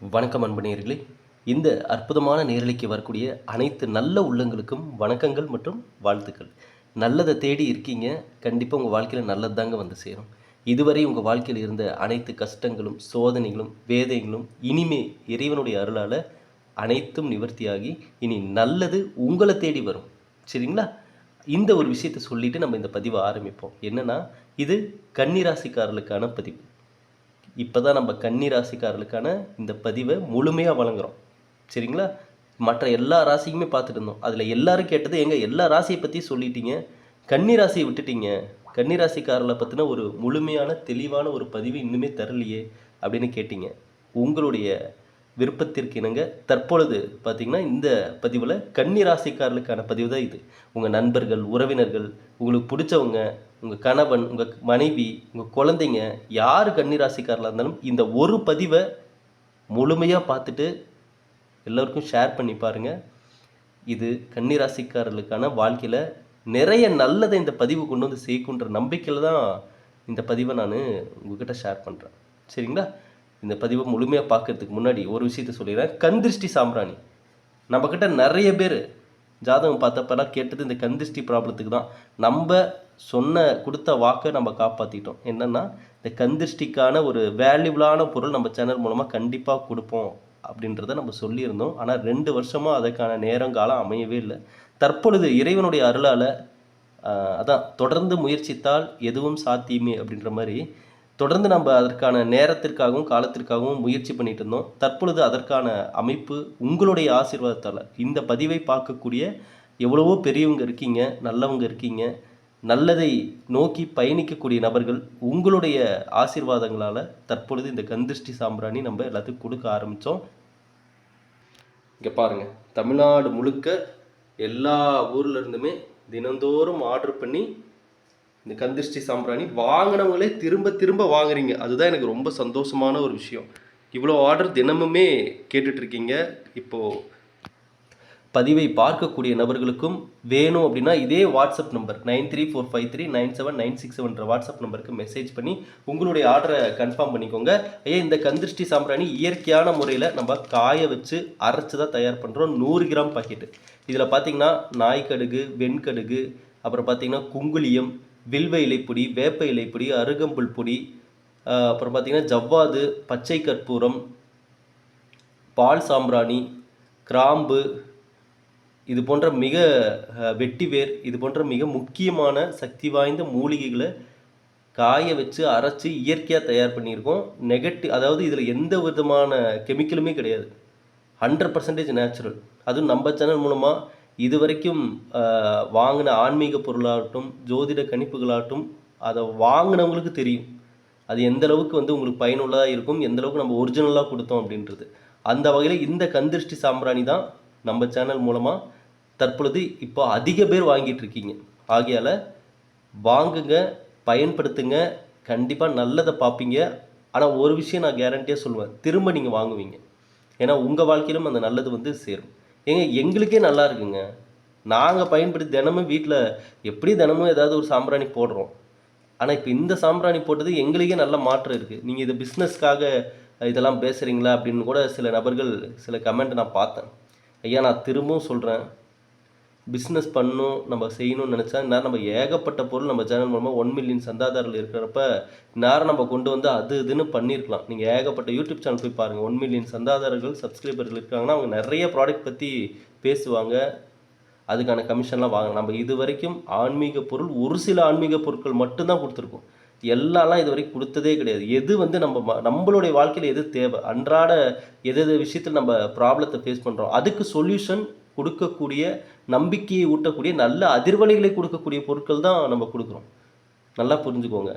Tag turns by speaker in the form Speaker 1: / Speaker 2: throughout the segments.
Speaker 1: வணக்கம் அன்பு நேர்களே இந்த அற்புதமான நேரலைக்கு வரக்கூடிய அனைத்து நல்ல உள்ளங்களுக்கும் வணக்கங்கள் மற்றும் வாழ்த்துக்கள். நல்லதை தேடி இருக்கீங்க. கண்டிப்பாக உங்கள் வாழ்க்கையில் நல்லது தாங்க வந்து சேரும். இதுவரை உங்கள் வாழ்க்கையில் இருந்த அனைத்து கஷ்டங்களும் சோதனைகளும் வேதைகளும் இனிமே இறைவனுடைய அருளால் அனைத்தும் நிவர்த்தியாகி இனி நல்லது உங்களை தேடி வரும். சரிங்களா? இந்த ஒரு விஷயத்தை சொல்லிட்டு நம்ம இந்த பதிவை ஆரம்பிப்போம். என்னன்னா இது கன்னிராசிக்காரர்களுக்கான பதிவு. இப்போ தான் நம்ம கன்னி ராசிக்காரர்களுக்கான இந்த பதிவை முழுமையாக வழங்குகிறோம் சரிங்களா? மற்ற எல்லா ராசிக்குமே பார்த்துட்டு இருந்தோம். அதில் எல்லோரும் கேட்டது எங்கள் எல்லா ராசியை பற்றி சொல்லிட்டீங்க? கன்னி ராசியை விட்டுட்டீங்க. கன்னி ராசிக்காரர்களை பற்றின ஒரு முழுமையான தெளிவான ஒரு பதிவு இன்னுமே தரலையே அப்படின்னு கேட்டீங்க. உங்களுடைய விருப்பத்திற்கு இணங்க தற்பொழுது பார்த்தீங்கன்னா இந்த பதிவில் கன்னி ராசிக்காரர்களுக்கான பதிவு தான் இது. உங்கள் நண்பர்கள் உறவினர்கள் உங்களுக்கு பிடிச்சவங்க உங்கள் கணவன் உங்கள் மனைவி உங்கள் குழந்தைங்க யார் கன்னி ராசிக்காரர்களாக இருந்தாலும் இந்த ஒரு பதிவை முழுமையாக பார்த்துட்டு எல்லோருக்கும் ஷேர் பண்ணி பாருங்கள் இது கன்னிராசிக்காரர்களுக்கான வாழ்க்கையில் நிறைய நல்லதை இந்த பதிவு கொண்டு வந்து சேர்க்குன்ற நம்பிக்கையில் தான் இந்த பதிவை நான் உங்ககிட்ட ஷேர் பண்ணுறேன் சரிங்களா? இந்த பதிவை முழுமையாக பார்க்கறதுக்கு முன்னாடி ஒரு விஷயத்த சொல்லிடுறேன். கந்திருஷ்டி சாம்பிராணி. நம்மக்கிட்ட நிறைய பேர் ஜாதகம் பார்த்தப்பெல்லாம் கேட்டது இந்த கந்திருஷ்டி ப்ராப்ளத்துக்கு தான். நம்ம சொன்ன கொடுத்த வாக்கை நம்ம காப்பாற்றிட்டோம் என்னென்னா இந்த கந்திருஷ்டிக்கான ஒரு வேல்யூபிளான பொருள் நம்ம சேனல் மூலமாக கண்டிப்பாக கொடுப்போம் அப்படின்றத நம்ம சொல்லியிருந்தோம். ஆனால் ரெண்டு வருஷமாக அதற்கான நேரம் காலம் அமையவே இல்லை. தற்பொழுது இறைவனுடைய அருளால் அதான் தொடர்ந்து முயற்சித்தால் எதுவும் சாத்தியமே அப்படின்ற மாதிரி தொடர்ந்து நம்ம அதற்கான நேரத்திற்காகவும் காலத்திற்காகவும் முயற்சி பண்ணிட்டு இருந்தோம். தற்பொழுது அதற்கான அமைப்பு உங்களுடைய ஆசீர்வாதத்தால் இந்த பதிவை பார்க்கக்கூடிய எவ்வளவோ பெரியவங்க இருக்கீங்க நல்லவங்க இருக்கீங்க நல்லதை நோக்கி பயணிக்கக்கூடிய நபர்கள் உங்களுடைய ஆசீர்வாதங்களால் தற்பொழுது இந்த கந்திருஷ்டி சாம்பிராணி நம்ம எல்லாத்துக்கும் கொடுக்க ஆரம்பித்தோம் இங்கே பாருங்கள் தமிழ்நாடு முழுக்க எல்லா ஊர்லேருந்துமே தினந்தோறும் ஆர்டர் பண்ணி இந்த கந்திருஷ்டி சாம்பிராணி வாங்கினவங்களே திரும்ப திரும்ப வாங்குறீங்க. அதுதான் எனக்கு ரொம்ப சந்தோஷமான ஒரு விஷயம். இவ்வளோ ஆர்டர் தினமுமே கேட்டுட்ருக்கீங்க இப்போது பதிவை பார்க்கக்கூடிய நபர்களுக்கும் வேணும் அப்படின்னா இதே WhatsApp number nine three four five three nine seven nine six செவன்ற WhatsApp நம்பருக்கு மெசேஜ் பண்ணி உங்களுடைய ஆர்டரை கன்ஃபார்ம் பண்ணிக்கோங்க. ஐயா இந்த கந்திருஷ்டி சாம்பிராணி இயற்கையான முறையில் நம்ம காய வச்சு அரைச்சி தான் தயார் பண்ணுறோம் நூறு கிராம் பாக்கெட்டு இதில் பார்த்தீங்கன்னா நாய்க்கடுகு வெண்கடுகு அப்புறம் பார்த்தீங்கன்னா குங்குளியம் வில்வ இலைப்பொடி வேப்ப இலைப்பொடி அருகம்புல் பொடி அப்புறம் பார்த்திங்கன்னா ஜவ்வாது பச்சை கற்பூரம் பால் சாம்பிராணி கிராம்பு இது போன்ற மிக வெட்டிவேர் இது போன்ற மிக முக்கியமான சக்தி வாய்ந்த மூலிகைகளை காய வச்சு அரைச்சி இயற்கையாக தயார் பண்ணியிருக்கோம். நெகட்டிவ் அதாவது இதில் எந்த விதமான கெமிக்கலுமே கிடையாது. Hundred percentage natural. அதுவும் நம்ம சேனல் மூலமாக இது வரைக்கும் வாங்கின ஆன்மீக பொருளாகட்டும் ஜோதிட கணிப்புகளாகட்டும் அதை வாங்கினவங்களுக்கு தெரியும். அது எந்த அளவுக்கு வந்து உங்களுக்கு பயனுள்ளதாக இருக்கும் எந்த அளவுக்கு நம்ம ஒரிஜினலாக கொடுத்தோம் அப்படின்றது. அந்த வகையில் இந்த கந்திருஷ்டி சாம்பிராணி தான் நம்ம சேனல் மூலமாக தற்பொழுது இப்போ அதிக பேர் வாங்கிட்டு இருக்கீங்க. ஆகையால் வாங்குங்க பயன்படுத்துங்க கண்டிப்பாக நல்லதை பார்ப்பீங்க. ஆனால் ஒரு விஷயம் நான் கேரண்டியாக சொல்லுவேன். திரும்ப நீங்கள் வாங்குவீங்க. ஏன்னா உங்கள் வாழ்க்கையிலும் அந்த நல்லது வந்து சேரும். ஏங்க எங்களுக்கே நல்லா இருக்குங்க. நாங்கள் பயன்படுத்தி தினமும் வீட்டில் எப்படி தினமும் ஏதாவது ஒரு சாம்பிராணி போடுறோம். ஆனால் இப்போ இந்த சாம்பிராணி போட்டது எங்களுக்கே நல்ல மாற்றம் இருக்குது நீங்கள் இது பிஸ்னஸ்க்காக இதெல்லாம் பேசுகிறீங்களா அப்படின்னு கூட சில நபர்கள் சில கமெண்ட் நான் பார்த்தேன். ஐயா நான் திரும்பவும் சொல்கிறேன் பிஸ்னஸ் பண்ணணும் நம்ம செய்யணும்னு நினச்சா நேரம் நம்ம ஏகப்பட்ட பொருள் நம்ம சேனல் மூலமாக ஒன் மில்லியன் சந்தாதாரர்கள் இருக்கிறப்ப நேரம் நம்ம கொண்டு வந்து அது இதுன்னு பண்ணியிருக்கலாம் நீங்கள் ஏகப்பட்ட யூடியூப் சேனல் போய் பாருங்கள் ஒன் மில்லியன் சந்தாதாரர்கள் சப்ஸ்கிரைபர்கள் இருக்காங்கன்னா அவங்க நிறைய ப்ராடக்ட் பற்றி பேசுவாங்க. அதுக்கான கமிஷன்லாம் வாங்க நம்ம இது வரைக்கும் ஆன்மீக பொருள் ஒரு சில ஆன்மீக பொருட்கள் மட்டும்தான் கொடுத்துருக்கோம். எல்லாம்லாம் இது வரைக்கும் கொடுத்ததே கிடையாது. எது வந்து நம்ம ம- நம்மளுடைய வாழ்க்கையில் எது தேவை? அன்றாட எது எது விஷயத்தில் நம்ம ப்ராப்ளத்தை ஃபேஸ் பண்ணுறோம் அதுக்கு சொல்யூஷன் கொடுக்கக்கூடிய நம்பிக்கையை ஊட்டக்கூடிய நல்ல அதிர்வலைகளை கொடுக்கக்கூடிய பொருட்கள் தான் நம்ம கொடுக்குறோம். நல்லா புரிஞ்சுக்கோங்க.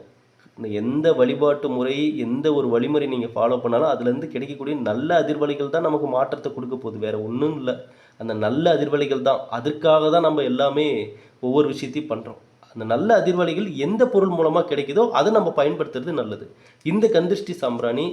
Speaker 1: இந்த எந்த வழிபாட்டு முறை எந்த ஒரு வழிமுறை நீங்கள் ஃபாலோ பண்ணாலும் அதுலேருந்து கிடைக்கக்கூடிய நல்ல அதிர்வலைகள் தான் நமக்கு மாற்றத்தை கொடுக்க போகுது. வேறு ஒன்றும் இல்லை. அந்த நல்ல அதிர்வலைகள் தான். அதற்காக தான் நம்ம எல்லாமே ஒவ்வொரு விஷயத்தையும் பண்ணுறோம் அந்த நல்ல அதிர்வலைகள் எந்த பொருள் மூலமாக கிடைக்குதோ அதை நம்ம பயன்படுத்துறது நல்லது. இந்த கந்திருஷ்டி சாம்பிராணி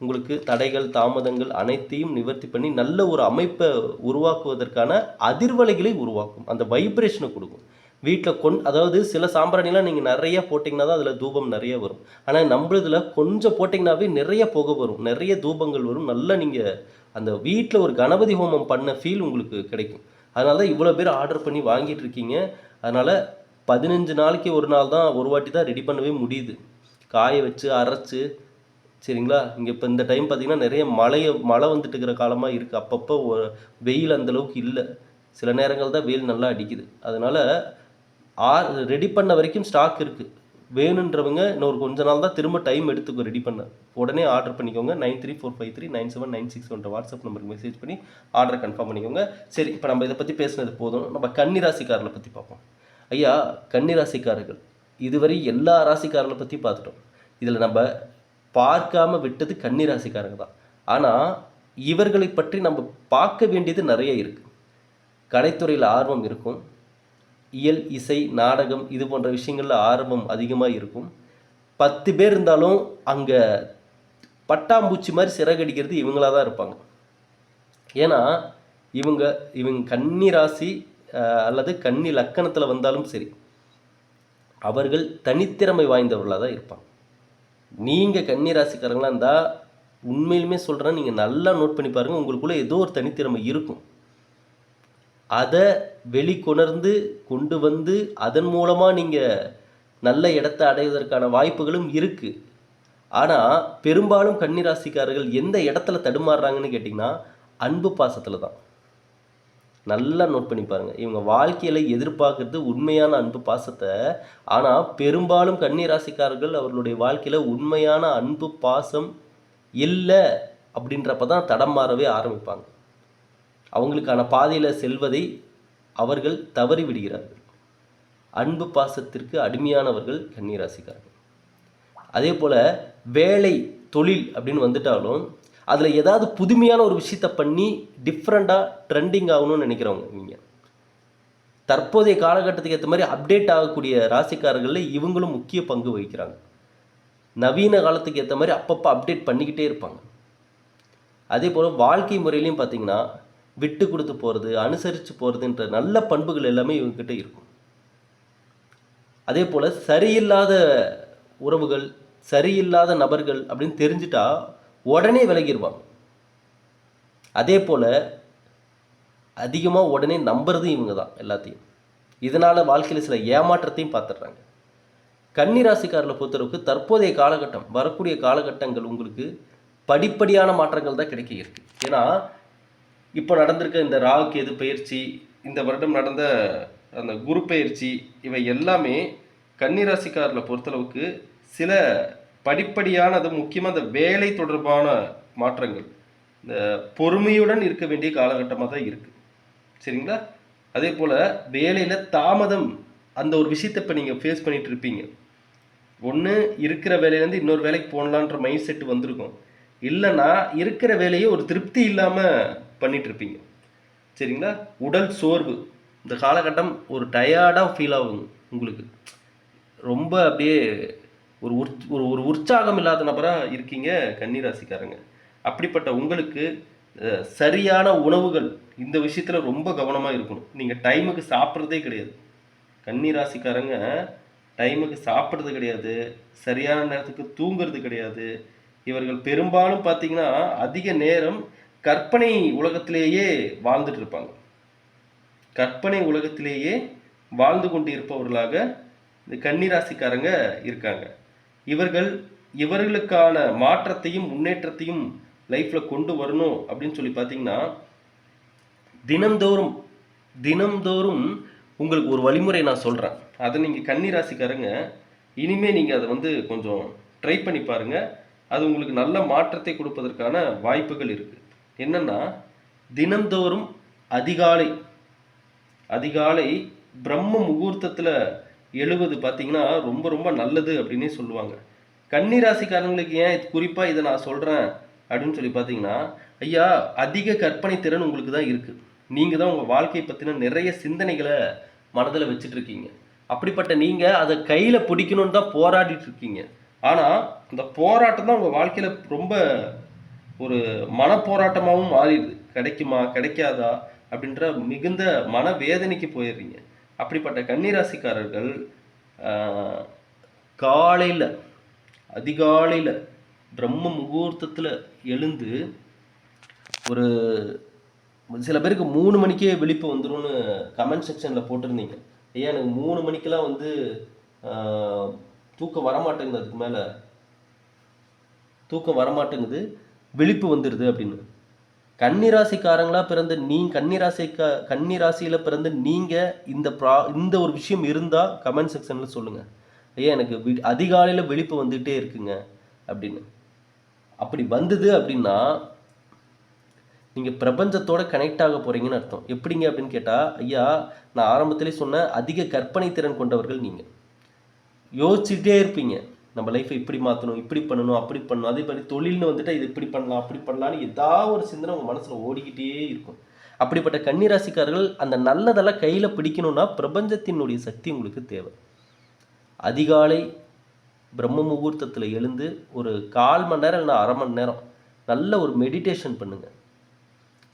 Speaker 1: உங்களுக்கு தடைகள் தாமதங்கள் அனைத்தையும் நிவர்த்தி பண்ணி நல்ல ஒரு அமைப்பை உருவாக்குவதற்கான அதிர்வலைகளை உருவாக்கும். அந்த வைப்ரேஷனை கொடுக்கும். வீட்டில் கொண் அதாவது சில சாம்பிராணிலாம் நீங்கள் நிறைய போட்டிங்கன்னா தான் அதில் தூபம் நிறைய வரும். ஆனால் நம்மளதில் கொஞ்சம் போட்டிங்கனாவே நிறைய புகை வரும். நிறைய தூபங்கள் வரும். நல்லா நீங்கள் அந்த வீட்டில் ஒரு கணபதி ஹோமம் பண்ண ஃபீல் உங்களுக்கு கிடைக்கும். அதனால தான் இவ்வளோ பேர் ஆர்டர் பண்ணி வாங்கிட்டு இருக்கீங்க. அதனால் பதினஞ்சு நாளைக்கு ஒரு நாள் தான் ஒரு வாட்டி தான் ரெடி பண்ணவே முடியுது. காய வச்சு அரைச்சு சரிங்களா? இங்கே இப்போ இந்த டைம் பார்த்தீங்கன்னா நிறைய மழையை மழை வந்துட்டு இருக்கிற காலமாக இருக்குது அப்பப்போ வெயில் அந்த அளவுக்கு இல்லை. சில நேரங்கள் தான் வெயில் நல்லா அடிக்குது. அதனால் ஆ ரெடி பண்ண வரைக்கும் ஸ்டாக் இருக்குது வேணுன்றவங்க இன்னொரு கொஞ்ச நாள் தான் திரும்ப டைம் எடுத்துக்கும் ரெடி பண்ண. உடனே ஆர்டர் பண்ணிக்கோங்க. Nine three four five three nine seven nine six ஒன்ற வாட்ஸ்அப் நம்பருக்கு மெசேஜ் பண்ணி ஆர்டரை கன்ஃபார்ம் பண்ணிக்கோங்க. சரி இப்போ நம்ம இதை பற்றி பேசுனது போதும். நம்ம கன்னிராசிக்காரர்களை பற்றி பார்ப்போம். ஐயா கன்னி ராசிக்காரர்கள் இதுவரை எல்லா ராசிக்காரர்களை பற்றி பார்த்துட்டோம். இதில் நம்ம பார்க்காம விட்டது கன்னிராசிக்காரங்க தான். ஆனால் இவர்களை பற்றி நம்ம பார்க்க வேண்டியது நிறைய இருக்குது கலைத்துறையில் ஆர்வம் இருக்கும். இயல் இசை நாடகம் இது போன்ற விஷயங்களில் ஆர்வம் அதிகமாக இருக்கும். பத்து பேர் இருந்தாலும் அங்கே பட்டாம்பூச்சி மாதிரி சிறகடிக்கிறது இவங்களா தான் இருப்பாங்க. ஏன்னா இவங்க இவங்க கன்னி ராசி அல்லது கன்னி லக்கணத்தில் வந்தாலும் சரி அவர்கள் தனித்திறமை வாய்ந்தவர்களாக தான் இருப்பாங்க. நீங்கள் கன்னி ராசிக்காரங்களாக இருந்தால் உண்மையிலுமே சொல்கிறேன் நீங்கள் நல்லா நோட் பண்ணி பாருங்கள் உங்களுக்குள்ளே ஏதோ ஒரு தனித்திறமை இருக்கும். அதை வெளிக்கொணர்ந்து கொண்டு வந்து அதன் மூலமாக நீங்கள் நல்ல இடத்தை அடைவதற்கான வாய்ப்புகளும் இருக்குது ஆனால் பெரும்பாலும் கன்னிராசிக்காரர்கள் எந்த இடத்துல தடுமாறுறாங்கன்னு கேட்டிங்கன்னா அன்பு பாசத்தில் தான் நல்லா நோட் பண்ணி பாருங்கள் இவங்க வாழ்க்கையில் எதிர்பார்க்கறது உண்மையான அன்பு பாசத்தை ஆனால் பெரும்பாலும் கன்னிராசிக்காரர்கள் அவர்களுடைய வாழ்க்கையில் உண்மையான அன்பு பாசம் இல்லை அப்படின்றப்ப தான் தடம் மாறவே ஆரம்பிப்பாங்க. அவங்களுக்கான பாதையில் செல்வதை அவர்கள் தவறி விடுகிறார்கள். அன்பு பாசத்திற்கு அடிமையானவர்கள் கன்னிராசிக்காரர்கள். அதே போல் வேலை தொழில் அப்படின்னு வந்துட்டாலும் அதில் ஏதாவது புதுமையான ஒரு விஷயத்தை பண்ணி டிஃப்ரெண்ட்டாக ட்ரெண்டிங் ஆகணும்னு நினைக்கிறவங்க நீங்கள் தற்போதைய காலகட்டத்துக்கு ஏற்ற மாதிரி அப்டேட் ஆகக்கூடிய ராசிக்காரர்களில் இவங்களும் முக்கிய பங்கு வகிக்கிறாங்க. நவீன காலத்துக்கு ஏற்ற மாதிரி அப்பப்போ அப்டேட் பண்ணிக்கிட்டே இருப்பாங்க. அதே போல் வாழ்க்கை முறையிலையும் பார்த்தீங்கன்னா விட்டு கொடுத்து போகிறது அனுசரித்து போகிறதுன்ற நல்ல பண்புகள் எல்லாமே இவங்ககிட்ட இருக்கும். அதே போல் சரியில்லாத உறவுகள் சரியில்லாத நபர்கள் அப்படின்னு தெரிஞ்சிட்டா உடனே விலகிடுவாங்க அதே போல் அதிகமாக உடனே நம்புறதும் இவங்க தான் எல்லாத்தையும். இதனால் வாழ்க்கையில் சில ஏமாற்றத்தையும் பார்த்துடுறாங்க. கன்னி பொறுத்தளவுக்கு தற்போதைய காலகட்டம் வரக்கூடிய காலகட்டங்கள் உங்களுக்கு படிப்படியான மாற்றங்கள் தான் கிடைக்க இருக்கு. ஏன்னா இப்போ நடந்திருக்க இந்த ராகு எது பயிற்சி இந்த வருடம் நடந்த அந்த குரு பயிற்சி இவை எல்லாமே கன்னிராசிக்காரில் பொறுத்தளவுக்கு சில படிப்படியான அது முக்கியமாக அந்த வேலை தொடர்பான மாற்றங்கள். இந்த பொறுமையுடன் இருக்க வேண்டிய காலகட்டமாக தான் இருக்குது சரிங்களா? அதே போல் வேலையில் தாமதம் அந்த ஒரு விஷயத்தை இப்போ நீங்கள் ஃபேஸ் பண்ணிட்டு இருப்பீங்க. ஒன்று இருக்கிற வேலையிலேருந்து இன்னொரு வேலைக்கு போகலான்ற மைண்ட் செட் வந்திருக்கும். இல்லைன்னா இருக்கிற வேலையை ஒரு திருப்தி இல்லாமல் பண்ணிட்டு இருப்பீங்க. சரிங்களா? உடல் சோர்வு. இந்த காலகட்டம் ஒரு டயர்டாக ஃபீல் ஆகும் உங்களுக்கு. ரொம்ப அப்படியே ஒரு உற் ஒரு ஒரு உற்சாகம் இல்லாத நபராக இருக்கீங்க கன்னிராசிக்காரங்க. அப்படிப்பட்ட உங்களுக்கு சரியான உணவுகள் இந்த விஷயத்தில் ரொம்ப கவனமாக இருக்கணும். நீங்கள் டைமுக்கு சாப்பிட்றதே கிடையாது. கன்னிராசிக்காரங்க டைமுக்கு சாப்பிட்றது கிடையாது. சரியான நேரத்துக்கு தூங்குறது கிடையாது. இவர்கள் பெரும்பாலும் பார்த்தீங்கன்னா அதிக நேரம் கற்பனை உலகத்திலேயே வாழ்ந்துட்டு இருப்பாங்க. கற்பனை உலகத்திலேயே வாழ்ந்து கொண்டு இருப்பவர்களாக இந்த கன்னிராசிக்காரங்க இருக்காங்க. இவர்கள் இவர்களுக்கான மாற்றத்தையும் முன்னேற்றத்தையும் லைஃப்பில் கொண்டு வரணும் அப்படின்னு சொல்லி பார்த்தீங்கன்னா தினந்தோறும் தினந்தோறும் உங்களுக்கு ஒரு வழிமுறை நான் சொல்கிறேன் அதை நீங்கள் கன்னிராசிக்காரங்க இனிமேல் நீங்கள் அதை வந்து கொஞ்சம் ட்ரை பண்ணி பாருங்க. அது உங்களுக்கு நல்ல மாற்றத்தை கொடுப்பதற்கான வாய்ப்புகள் இருக்குது என்னென்னா தினந்தோறும் அதிகாலை அதிகாலை பிரம்ம முகூர்த்தத்தில் எழுவது பார்த்தீங்கன்னா ரொம்ப ரொம்ப நல்லது அப்படின்னே சொல்லுவாங்க. கன்னி ராசிக்காரங்களுக்கு ஏன் குறிப்பாக இதை நான் சொல்கிறேன் அப்படின்னு சொல்லி பார்த்தீங்கன்னா ஐயா அதிக கற்பனை திறன் உங்களுக்கு தான் இருக்குது நீங்கள் தான் உங்கள் வாழ்க்கையை பற்றின நிறைய சிந்தனைகளை மனதில் வச்சுட்டு இருக்கீங்க. அப்படிப்பட்ட நீங்கள் அதை கையில் பிடிக்கணும்னு தான் போராடிட்டு இருக்கீங்க. ஆனால் அந்த போராட்டம் தான் உங்கள் வாழ்க்கையில் ரொம்ப ஒரு மனப்போராட்டமாகவும் மாறிடுது. கிடைக்குமா கிடைக்காதா அப்படின்ற மிகுந்த மன வேதனைக்கு போயிடுறீங்க. அப்படிப்பட்ட கன்னிராசிக்காரர்கள் காலையில் அதிகாலையில் பிரம்ம முகூர்த்தத்தில் எழுந்து ஒரு சில பேருக்கு மூணு மணிக்கே விழிப்பு வந்துரும்னு கமெண்ட் செக்ஷனில் போட்டிருந்தீங்க. ஐயா எனக்கு மூணு மணிக்கெல்லாம் வந்து தூக்கம் வரமாட்டேங்குது அதுக்கு மேலே. தூக்கம் வரமாட்டேங்குது விழிப்பு வந்துடுது அப்படின்னு. கன்னிராசிக்காரங்களா பிறந்து நீ கன்னிராசிக்கா கன்னிராசியில பிறந்து நீங்க இந்த ப்ரா இந்த ஒரு விஷயம் இருந்தா கமெண்ட் செக்ஷன்ல சொல்லுங்க. ஐயா எனக்கு வி- அதிகாலையில் விழிப்பு வந்துகிட்டே இருக்குங்க அப்படின்னு. அப்படி வந்தது அப்படின்னா நீங்கள் பிரபஞ்சத்தோட கனெக்ட் ஆக போகிறீங்கன்னு அர்த்தம். எப்படிங்க அப்படின்னு கேட்டால் ஐயா நான் ஆரம்பத்திலே சொன்ன அதிக கற்பனை திறன் கொண்டவர்கள் நீங்கள் யோசிச்சுட்டே இருப்பீங்க. நம்ம லைஃப்பை இப்படி மாற்றணும் இப்படி பண்ணணும் அப்படி பண்ணணும். அதே மாதிரி தொழில்னு வந்துட்டு இது இப்படி பண்ணலாம் அப்படி பண்ணலாம்னு ஏதாவது ஒரு சிந்தனை உங்கள் மனசில் ஓடிக்கிட்டே இருக்கும். அப்படிப்பட்ட கன்னிராசிக்காரர்கள் அந்த நல்லதெல்லாம் கையில் பிடிக்கணும்னா பிரபஞ்சத்தினுடைய சக்தி உங்களுக்கு தேவை. அதிகாலை பிரம்ம முகூர்த்தத்தில் எழுந்து ஒரு கால் மணி நேரம் இல்லைன்னா அரை மணி நேரம் நல்ல ஒரு மெடிடேஷன் பண்ணுங்கள்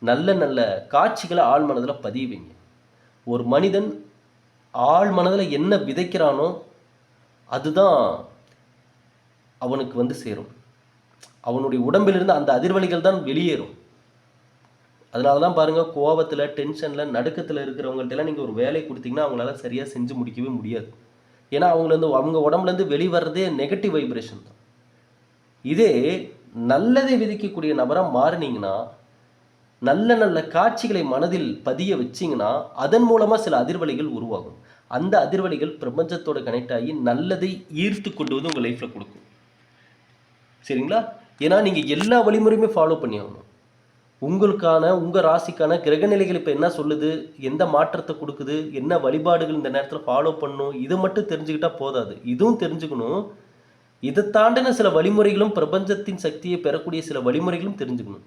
Speaker 1: நல்ல நல்ல காட்சிகளை ஆள் மனதில் பதிய ஒரு மனிதன் ஆள் மனதில் என்ன விதைக்கிறானோ அதுதான் அவனுக்கு வந்து சேரும். அவனுடைய உடம்பிலிருந்து அந்த அதிர்வலிகள் தான் வெளியேறும். அதனால தான் பாருங்கள் கோபத்தில் டென்ஷனில் நடுக்கத்தில் இருக்கிறவங்கள்ட்ட எல்லாம் நீங்கள் ஒரு வேலை கொடுத்தீங்கன்னா அவங்களால சரியாக செஞ்சு முடிக்கவே முடியாது. ஏன்னா அவங்கள அவங்க உடம்புலேருந்து வெளிவரதே நெகட்டிவ் வைப்ரேஷன் தான். இதே நல்லதை விதிக்கக்கூடிய நபராக மாறினீங்கன்னா நல்ல நல்ல காட்சிகளை மனதில் பதிய வச்சிங்கன்னா அதன் மூலமாக சில அதிர்வலைகள் உருவாகும். அந்த அதிர்வலைகள் பிரபஞ்சத்தோட கனெக்ட் ஆகி நல்லதை ஈர்த்து கொண்டு வந்து உங்கள் லைஃப்பில் கொடுக்கும். சரிங்களா? ஏன்னா நீங்கள் எல்லா வழிமுறையுமே ஃபாலோ பண்ணி ஆகணும் உங்களுக்கான உங்கள் ராசிக்கான கிரகநிலைகள் இப்போ என்ன சொல்லுது? எந்த மாற்றத்தை கொடுக்குது? என்ன வழிபாடுகள் இந்த நேரத்தில் ஃபாலோ பண்ணணும்? இதை மட்டும் தெரிஞ்சுக்கிட்டால் போதாது. இதுவும் தெரிஞ்சுக்கணும். இதை தாண்டின சில வழிமுறைகளும் பிரபஞ்சத்தின் சக்தியை பெறக்கூடிய சில வழிமுறைகளும் தெரிஞ்சுக்கணும்.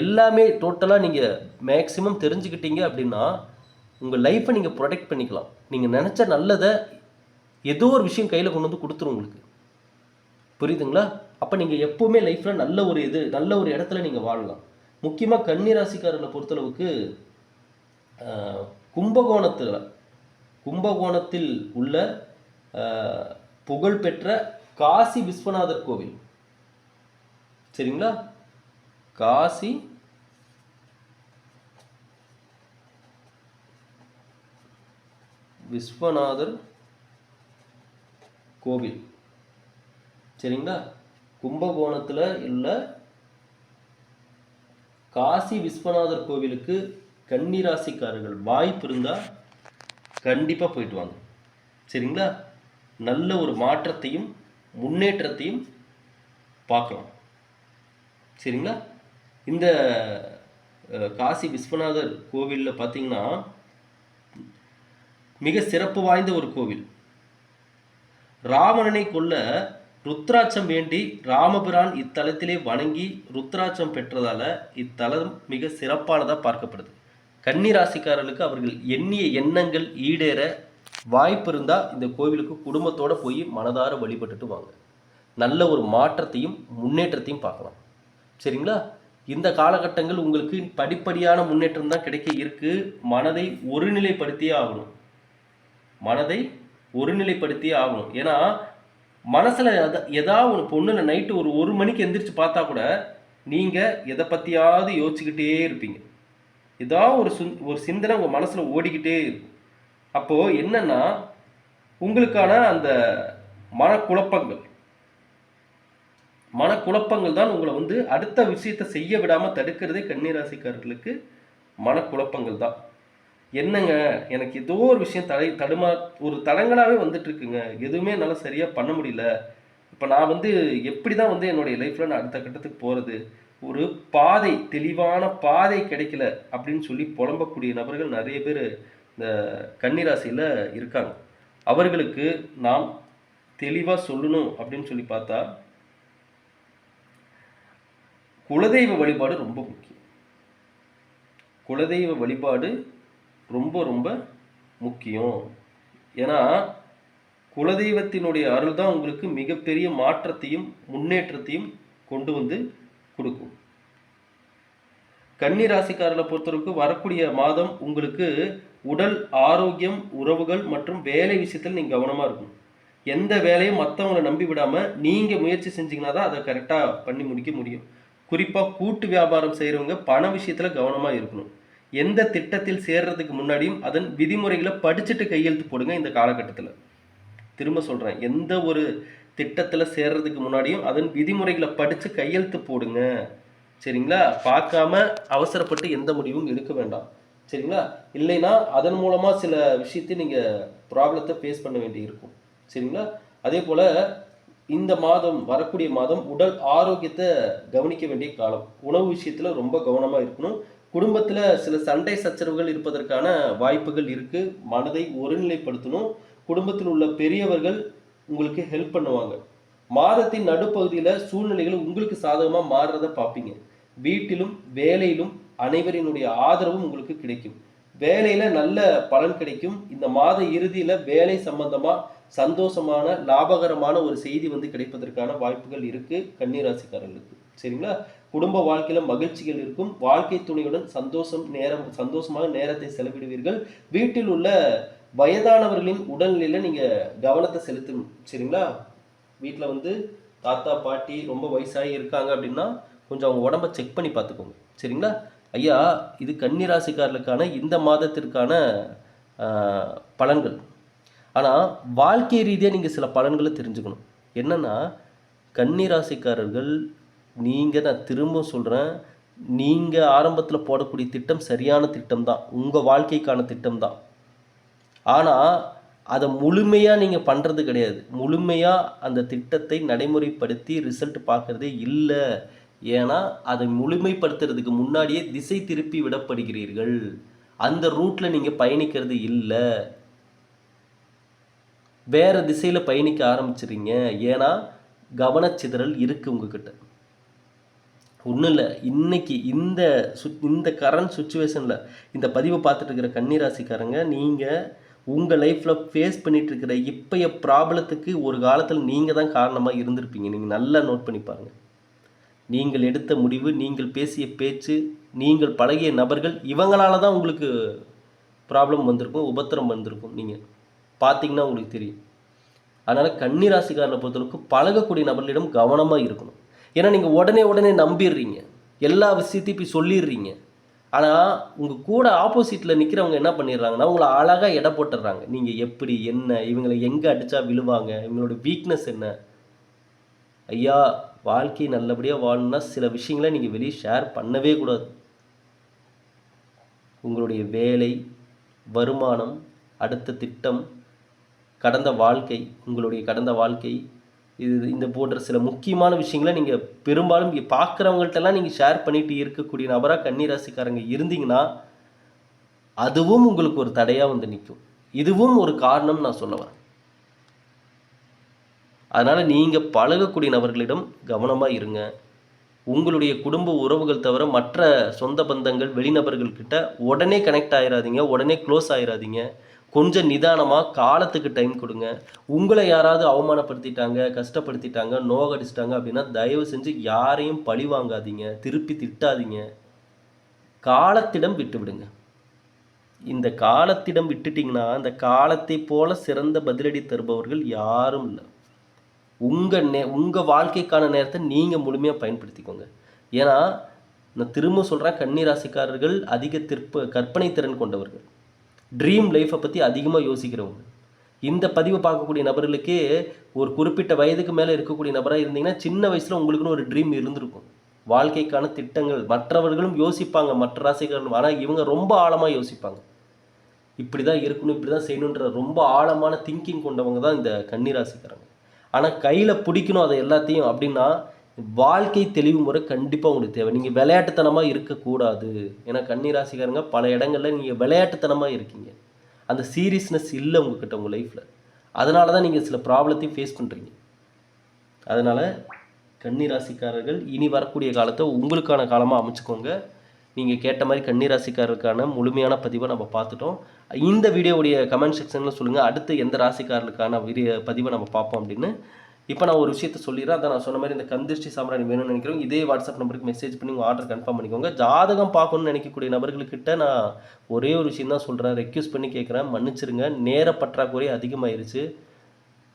Speaker 1: எல்லாமே டோட்டலாக நீங்கள் மேக்ஸிமம் தெரிஞ்சுக்கிட்டீங்க அப்படின்னா உங்கள் லைஃப்பை நீங்கள் ப்ரொடெக்ட் பண்ணிக்கலாம். நீங்கள் நினச்ச நல்லதை ஏதோ ஒரு விஷயம் கையில் கொண்டு வந்து கொடுத்துரும் உங்களுக்கு. புரியுதுங்களா? அப்போ நீங்கள் எப்போவுமே லைஃப்பில் நல்ல ஒரு இது நல்ல ஒரு இடத்துல நீங்கள் வாழலாம். முக்கியமாக கன்னிராசிக்காரர்களை பொறுத்தளவுக்கு கும்பகோணத்தில் கும்பகோணத்தில் உள்ள புகழ்பெற்ற காசி விஸ்வநாதர் கோவில். சரிங்களா? காசி விஸ்வநாதர் கோவில். சரிங்களா? கும்பகோணத்தில் உள்ள காசி விஸ்வநாதர் கோவிலுக்கு கன்னிராசிக்காரர்கள் வாய்ப்பு இருந்தால் கண்டிப்பாக போயிட்டு வாங்க. சரிங்களா? நல்ல ஒரு மாற்றத்தையும் முன்னேற்றத்தையும் பார்க்கலாம். சரிங்களா? இந்த காசி விஸ்வநாதர் கோவிலில் பார்த்தீங்கன்னா மிக சிறப்பு வாய்ந்த ஒரு கோவில். ராவணனை கொல்ல ருத்ராட்சம் வேண்டி ராமபிரான் இத்தலத்திலே வணங்கி ருத்ராட்சம் பெற்றதால இத்தலம் மிக சிறப்பானதாக பார்க்கப்படுது. கன்னி ராசிக்காரர்களுக்கு அவர்கள் எண்ணிய எண்ணங்கள் ஈடேற வாய்ப்பு இருந்தால் இந்த கோவிலுக்கு குடும்பத்தோடு போய் மனதார வழிபட்டுட்டு வாங்க. நல்ல ஒரு மாற்றத்தையும் முன்னேற்றத்தையும் பார்க்கலாம். சரிங்களா? இந்த காலகட்டங்கள் உங்களுக்கு படிப்படியான முன்னேற்றம் தான் கிடைக்க இருக்கு. மனதை ஒருநிலைப்படுத்தியே ஆகணும். மனதை ஒருநிலைப்படுத்தியே ஆகணும். ஏன்னா மனசில் எதாவது ஒன்று பொண்ணுல நைட்டு ஒரு ஒரு மணிக்கு எந்திரிச்சு பார்த்தா கூட நீங்கள் எதை பற்றியாவது யோசிச்சுக்கிட்டே இருப்பீங்க. ஏதாவது ஒரு சுந் ஒரு சிந்தனை உங்கள் மனசில் ஓடிக்கிட்டே இருக்கும். அப்போது என்னென்னா உங்களுக்கான அந்த மனக்குழப்பங்கள். மனக்குழப்பங்கள் தான் உங்களை வந்து அடுத்த விஷயத்தை செய்ய விடாமல் தடுக்கிறதே கன்னிராசிக்காரர்களுக்கு மனக்குழப்பங்கள் தான். என்னங்க? எனக்கு ஏதோ ஒரு விஷயம் தடை தடுமா ஒரு தடங்களாகவே வந்துட்டுருக்குங்க. எதுவுமே என்னால் சரியாக பண்ண முடியல. இப்போ நான் வந்து எப்படி தான் வந்து என்னுடைய லைஃப்பில் நான் அடுத்த கட்டத்துக்கு போகிறது ஒரு பாதை தெளிவான பாதை கிடைக்கல அப்படின்னு சொல்லி புலம்பக்கூடிய நபர்கள் நிறைய பேர் இந்த கன்னிராசியில் இருக்காங்க. அவர்களுக்கு நாம் தெளிவாக சொல்லணும் அப்படின்னு சொல்லி பார்த்தா குலதெய்வ வழிபாடு ரொம்ப முக்கியம். குலதெய்வ வழிபாடு ரொம்ப ரொம்ப முக்கியம். ஏன்னா குலதெய்வத்தினுடைய அருள் தான் உங்களுக்கு மிகப்பெரிய மாற்றத்தையும் முன்னேற்றத்தையும் கொண்டு வந்து கொடுக்கும். கன்னி ராசிக்காரர்களை பொறுத்தவரைக்கும் வரக்கூடிய மாதம் உங்களுக்கு உடல் ஆரோக்கியம் உறவுகள் மற்றும் வேலை விஷயத்தில் நீங்கள் கவனமாக இருக்கணும். எந்த வேலையும் மற்றவங்களை நம்பி விடாமல் நீங்கள் முயற்சி செஞ்சீங்கன்னா தான் அதை கரெக்டாக பண்ணி முடிக்க முடியும். குறிப்பாக கூட்டு வியாபாரம் செய்கிறவங்க பண விஷயத்தில் கவனமாக இருக்கணும். எந்த திட்டத்தில் சேர்றதுக்கு முன்னாடியும் அதன் விதிமுறைகளை படிச்சுட்டு கையெழுத்து போடுங்க இந்த காலகட்டத்தில். திரும்ப சொல்கிறேன் எந்த ஒரு திட்டத்தில் சேர்றதுக்கு முன்னாடியும் அதன் விதிமுறைகளை படித்து கையெழுத்து போடுங்க. சரிங்களா? பார்க்காம அவசரப்பட்டு எந்த முடிவும் எடுக்க வேண்டாம். சரிங்களா? இல்லைன்னா அதன் மூலமாக சில விஷயத்தை நீங்கள் ப்ராப்ளத்தை ஃபேஸ் பண்ண வேண்டி இருக்கும். சரிங்களா? அதே போல் இந்த மாதம் வரக்கூடிய மாதம் உடல் ஆரோக்கியத்தை கவனிக்க வேண்டிய காலம். உணவு விஷயத்தில் ரொம்ப கவனமாக இருக்கணும். குடும்பத்தில் சில சண்டை சச்சரவுகள் இருப்பதற்கான வாய்ப்புகள் இருக்குது மனதை ஒருநிலைப்படுத்தணும். குடும்பத்தில் உள்ள பெரியவர்கள் உங்களுக்கு ஹெல்ப் பண்ணுவாங்க. மாதத்தின் நடுப்பகுதியில் சூழ்நிலைகள் உங்களுக்கு சாதகமாக மாறுறத பார்ப்பீங்க. வீட்டிலும் வேலையிலும் அனைவரினுடைய ஆதரவும் உங்களுக்கு கிடைக்கும். வேலையில் நல்ல பலன் கிடைக்கும். இந்த மாத இறுதியில் வேலை சம்பந்தமாக சந்தோஷமான லாபகரமான ஒரு செய்தி வந்து கிடைப்பதற்கான வாய்ப்புகள் இருக்குது கன்னிராசிக்காரர்களுக்கு. சரிங்களா? குடும்ப வாழ்க்கையில மகிழ்ச்சிகள் இருக்கும். வாழ்க்கை துணையுடன் சந்தோஷம் நேரம் சந்தோஷமாக நேரத்தை செலவிடுவீர்கள். வீட்டில் உள்ள வயதானவர்களின் உடல்நிலையில நீங்க கவனத்தை செலுத்தும். சரிங்களா? வீட்டில் வந்து தாத்தா பாட்டி ரொம்ப வயசாகி இருக்காங்க அப்படின்னா கொஞ்சம் அவங்க உடம்ப செக் பண்ணி பார்த்துக்கோங்க. சரிங்களா? ஐயா இது கன்னிராசிக்காரர்களுக்கான இந்த மாதத்திற்கான பலன்கள். ஆனால் வாழ்க்கை ரீதியாக நீங்கள் சில பலன்களை தெரிஞ்சுக்கணும். என்னன்னா கன்னிராசிக்காரர்கள் நீங்கள் நான் திரும்ப சொல்கிறேன் நீங்கள் ஆரம்பத்தில் போடக்கூடிய திட்டம் சரியான திட்டம் தான் உங்கள் வாழ்க்கைக்கான திட்டம் தான். ஆனால் அதை முழுமையாக நீங்கள் பண்ணுறது கிடையாது. முழுமையாக அந்த திட்டத்தை நடைமுறைப்படுத்தி ரிசல்ட் பார்க்குறதே இல்லை. ஏன்னா அதை முழுமைப்படுத்துறதுக்கு முன்னாடியே திசை திருப்பி விடப்படுகிறீர்கள். அந்த ரூட்டில் நீங்கள் பயணிக்கிறது இல்லை. வேறு திசையில் பயணிக்க ஆரம்பிச்சிடுறீங்க ஏன்னா கவனச்சிதறல் இருக்குது உங்ககிட்ட. ஒன்றும் இல்லை. இன்றைக்கி இந்த சு இந்த கரண்ட் சுச்சுவேஷனில் இந்த பதிவை பார்த்துட்டு இருக்கிற கன்னிராசிக்காரங்க நீங்கள் உங்கள் லைஃப்பில் ஃபேஸ் பண்ணிகிட்டு இருக்கிற இப்பய ப்ராப்ளத்துக்கு ஒரு காலத்தில் நீங்கள் தான் காரணமாக இருந்திருப்பீங்க. நீங்கள் நல்லா நோட் பண்ணி பாருங்கள் நீங்கள் எடுத்த முடிவு நீங்கள் பேசிய பேச்சு நீங்கள் பழகிய நபர்கள் இவங்களால தான் உங்களுக்கு ப்ராப்ளம் வந்திருக்கும் உபத்திரம் வந்திருக்கும். நீங்கள் பார்த்தீங்கன்னா உங்களுக்கு தெரியும். அதனால் கன்னிராசிக்காரனை பொறுத்தளவுக்கு பழகக்கூடிய நபர்களிடம் கவனமாக இருக்கணும். ஏன்னா நீங்கள் உடனே உடனே நம்பிடுறீங்க. எல்லா விஷயத்தையும் போய் சொல்லிடுறீங்க. ஆனால் உங்கள் கூட ஆப்போசிட்டில் நிற்கிறவங்க என்ன பண்ணிடுறாங்கன்னா உங்களை அழகாக எடை போட்டுடுறாங்க. நீங்கள் எப்படி என்ன இவங்களை எங்கே அடித்தா விழுவாங்க இவங்களோட வீக்னஸ் என்ன? ஐயா வாழ்க்கை நல்லபடியாக வாழணும்னா சில விஷயங்களை நீங்கள் வெளியே ஷேர் பண்ணவே கூடாது. உங்களுடைய வேலை வருமானம் அடுத்த திட்டம் கடந்த வாழ்க்கை உங்களுடைய கடந்த வாழ்க்கை இது இந்த போன்ற சில முக்கியமான விஷயங்களை நீங்கள் பெரும்பாலும் பார்க்குறவங்கள்ட்டெல்லாம் நீங்கள் ஷேர் பண்ணிட்டு இருக்கக்கூடிய நபராக கன்னிராசிக்காரங்க இருந்தீங்கன்னா அதுவும் உங்களுக்கு ஒரு தடையாக வந்து நிற்கும் இதுவும் ஒரு காரணம் நான் சொல்ல வரேன். அதனால் நீங்கள் பழகக்கூடிய நபர்களிடம் கவனமாக இருங்க. உங்களுடைய குடும்ப உறவுகள் தவிர மற்ற சொந்த பந்தங்கள் வெளிநபர்கள்கிட்ட உடனே கனெக்ட் ஆயிடாதீங்க உடனே க்ளோஸ் ஆயிடாதீங்க கொஞ்சம் நிதானமாக காலத்துக்கு டைம் கொடுங்க. உங்களை யாராவது அவமானப்படுத்திட்டாங்க கஷ்டப்படுத்திட்டாங்க நோகடிச்சிட்டாங்க அப்படின்னா தயவு செஞ்சு யாரையும் பழி வாங்காதீங்க திருப்பி திட்டாதீங்க. காலத்திடம் விட்டு விடுங்க இந்த காலத்திடம் விட்டுட்டிங்கன்னா அந்த காலத்தை போல சிறந்த பதிலடி தருபவர்கள் யாரும் இல்லை. உங்கள் நே உங்கள் வாழ்க்கைக்கான நேரத்தை நீங்கள் முழுமையாக பயன்படுத்திக்கோங்க. ஏன்னா நான் திரும்ப சொல்கிறேன் கன்னிராசிக்காரர்கள் அதிக திற்ப கற்பனை திறன் கொண்டவர்கள். ட்ரீம் லைஃப்பை பற்றி அதிகமாக யோசிக்கிறவங்க. இந்த பதிவை பார்க்கக்கூடிய நபர்களுக்கு ஒரு குறிப்பிட்ட வயதுக்கு மேலே இருக்கக்கூடிய நபராக இருந்தீங்கன்னா சின்ன வயசில் உங்களுக்குன்னு ஒரு ட்ரீம் இருந்திருக்கும். வாழ்க்கைக்கான திட்டங்கள். மற்றவர்களும் யோசிப்பாங்க மற்ற ராசிக்காரர்கள் ஆனால் இவங்க ரொம்ப ஆழமாக யோசிப்பாங்க. இப்படி தான் இருக்கணும் இப்படி தான் செய்யணுன்ற ரொம்ப ஆழமான திங்கிங் கொண்டவங்க தான் இந்த கன்னிராசிக்காரங்க. ஆனால் கையில் பிடிக்கணும் அதை எல்லாத்தையும் அப்படின்னா வாழ்க்கை தெளிவு முறை கண்டிப்பாக உங்களுக்கு தேவை. நீங்கள் விளையாட்டுத்தனமாக இருக்கக்கூடாது. ஏன்னா கன்னிராசிக்காரங்க பல இடங்களில் நீங்கள் விளையாட்டுத்தனமாக இருக்கீங்க. அந்த சீரியஸ்னஸ் இல்லை உங்ககிட்ட உங்கள் லைஃப்பில் அதனால தான் நீங்கள் சில ப்ராப்ளத்தையும் ஃபேஸ் பண்ணுறீங்க அதனால் கன்னிராசிக்காரர்கள் இனி வரக்கூடிய காலத்தை உங்களுக்கான காலமாக அமைச்சுக்கோங்க. நீங்கள் கேட்ட மாதிரி கன்னிராசிக்காரருக்கான முழுமையான பதிவை நம்ம பார்த்துட்டோம். இந்த வீடியோவுடைய கமெண்ட் செக்ஷனில் சொல்லுங்கள் அடுத்து எந்த ராசிக்காரர்களுக்கான வீடியோ பதிவை நம்ம பார்ப்போம் அப்படின்னு. இப்போ நான் ஒரு விஷயத்த சொல்லிடுறேன் அதான் நான் சொன்ன மாதிரி இந்த கந்திஷ்டி சாம்பிராணி வேணும்னு நினைக்கிறோம் இதே வாட்ஸ்அப் நம்பருக்கு மெசேஜ் பண்ணி உங்கள் ஆர்டர் கன்ஃபார்ம் பண்ணிக்கோங்க. ஜாதகம் பார்க்கணும்னு நினைக்கக்கூடிய நபர்கள்கிட்ட நான் ஒரே ஒரு விஷயம் தான் சொல்கிறேன் ரெக்யூஸ் பண்ணி கேட்குறேன் மன்னிச்சிருங்க. நேர பற்றாக்குறை அதிகமாயிருச்சு.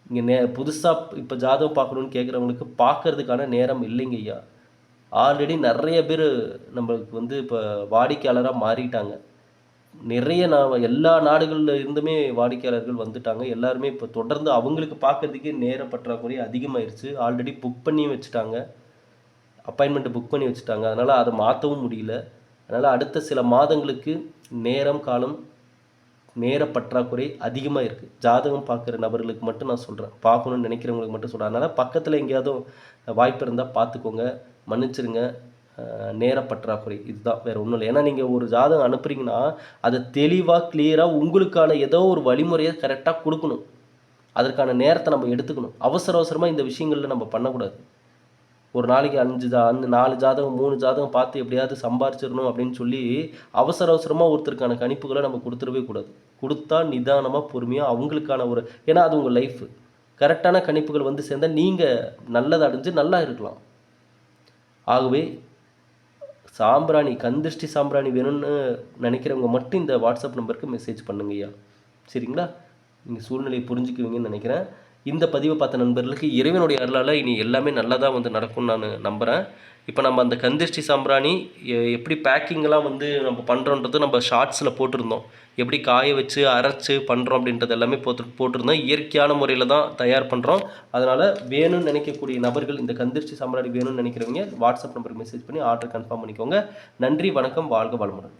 Speaker 1: இங்கே நே புதுசாக இப்போ ஜாதகம் பார்க்கணுன்னு கேட்குறவங்களுக்கு பார்க்கறதுக்கான நேரம் இல்லைங்க ஐயா. ஆல்ரெடி நிறைய பேர் நம்மளுக்கு வந்து இப்போ வாடிக்கையாளராக மாறிட்டாங்க. நிறைய நான் எல்லா நாடுகளில் இருந்துமே வாடிக்கையாளர்கள் வந்துட்டாங்க. எல்லாருமே இப்போ தொடர்ந்து அவங்களுக்கு பார்க்கறதுக்கே நேர பற்றாக்குறை அதிகமாயிருச்சு. ஆல்ரெடி புக் பண்ணியும் வச்சுட்டாங்க. அப்பாயின்மெண்ட்டை புக் பண்ணி வச்சுட்டாங்க. அதனால் அதை மாற்றவும் முடியல. அதனால் அடுத்த சில மாதங்களுக்கு நேரம் காலம் நேர பற்றாக்குறை அதிகமாக இருக்குது ஜாதகம் பார்க்குற நபர்களுக்கு மட்டும் நான் சொல்கிறேன் பார்க்கணும்னு நினைக்கிறவங்களுக்கு மட்டும் சொல்கிறேன் அதனால் பக்கத்தில் எங்கேயாவது வாய்ப்பு இருந்தால் பார்த்துக்கோங்க. மன்னிச்சிருங்க. நேர பற்றாக்குறை. இதுதான் வேறு ஒன்றும் இல்லை. ஏன்னா நீங்கள் ஒரு ஜாதகம் அனுப்புறீங்கன்னா அதை தெளிவாக கிளியராக உங்களுக்கான ஏதோ ஒரு வழிமுறையை கரெக்டாக கொடுக்கணும். அதற்கான நேரத்தை நம்ம எடுத்துக்கணும். அவசர அவசரமாக இந்த விஷயங்களில் நம்ம பண்ணக்கூடாது. ஒரு நாளைக்கு அஞ்சு ஜா அஞ்சு நாலு ஜாதகம் மூணு ஜாதகம் பார்த்து எப்படியாவது சம்பாரிச்சிடணும் அப்படின்னு சொல்லி அவசர அவசரமாக ஒருத்தருக்கான கணிப்புகளை நம்ம கொடுத்துடவே கூடாது. கொடுத்தா நிதானமாக பொறுமையாக அவங்களுக்கான ஒரு ஏன்னா அது உங்கள் லைஃப் கரெக்டான கணிப்புகள் வந்து சேர்ந்தால் நீங்கள் நல்லதை அடைஞ்சு நல்லா இருக்கலாம். ஆகவே சாம்பிராணி கந்திஷ்டி சாம்பிராணி வேணும்னு நினைக்கிறவங்க மட்டும் இந்த வாட்ஸ்அப் நம்பருக்கு மெசேஜ் பண்ணுங்க ஐயா. சரிங்களா? நீங்கள் சூழ்நிலையை புரிஞ்சுக்குவீங்கன்னு நினைக்கிறேன். இந்த பதிவை பார்த்த நண்பர்களுக்கு இறைவனுடைய அருளால் இனி எல்லாமே நல்லதாக வந்து நடக்கும்னு நான் நம்புகிறேன் இப்போ நம்ம அந்த கந்திஷ்டி சாம்பிராணி எப்படி பேக்கிங்லாம் வந்து நம்ம பண்ணுறோன்றது நம்ம ஷார்ட்ஸில் போட்டிருந்தோம். எப்படி காய வச்சு அரைச்சு பண்ணுறோம் அப்படின்றது எல்லாமே போட்டு போட்டிருந்தோம். இயற்கையான முறையில் தான் தயார் பண்ணுறோம் அதனால் வேணும்னு நினைக்கக்கூடிய நபர்கள் இந்த கந்திஷ்டி சாம்பிராணி வேணும்னு நினைக்கிறவங்க வாட்ஸ்அப் நம்பருக்கு மெசேஜ் பண்ணி ஆர்டர் கன்ஃபார்ம் பண்ணிக்கோங்க. நன்றி வணக்கம் வாழ்க வளமுடன்.